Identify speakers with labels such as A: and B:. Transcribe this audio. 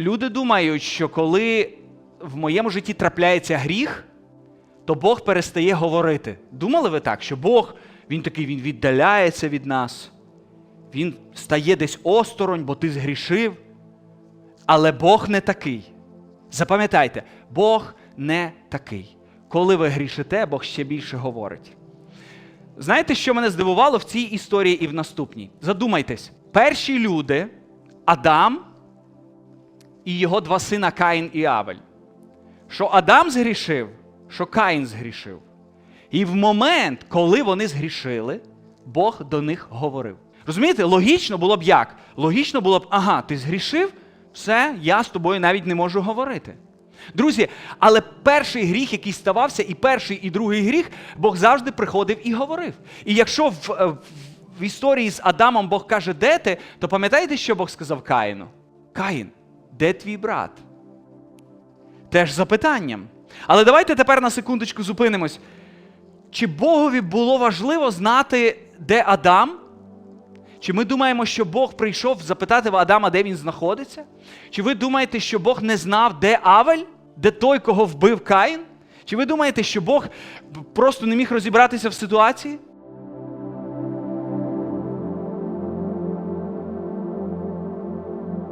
A: Люди думають, що коли в моєму житті трапляється гріх, то Бог перестає говорити. Думали ви так, що Бог, він такий, він віддаляється від нас, він стає десь осторонь, бо ти згрішив. Але Бог не такий. Запам'ятайте, Бог не такий. Коли ви грішите, Бог ще більше говорить. Знаєте, що мене здивувало в цій історії і в наступній? Задумайтесь, перші люди, Адам і його два сина Каїн і Авель. Що Адам згрішив, що Каїн згрішив. І в момент, коли вони згрішили, Бог до них говорив. Розумієте, логічно було б як? Логічно було б, ага, ти згрішив, все, я з тобою навіть не можу говорити. Друзі, але перший гріх, який ставався, і перший, і другий гріх, Бог завжди приходив і говорив. І якщо в, е, в, в історії з Адамом Бог каже, де ти, то пам'ятаєте, що Бог сказав Каїну? Каїн, де твій брат? Теж запитанням. Але давайте тепер на секундочку зупинимось. Чи Богові було важливо знати, де Адам? Чи ми думаємо, що Бог прийшов запитати в Адама, де він знаходиться? Чи ви думаєте, що Бог не знав, де Авель, де той, кого вбив Каїн? Чи ви думаєте, що Бог просто не міг розібратися в ситуації?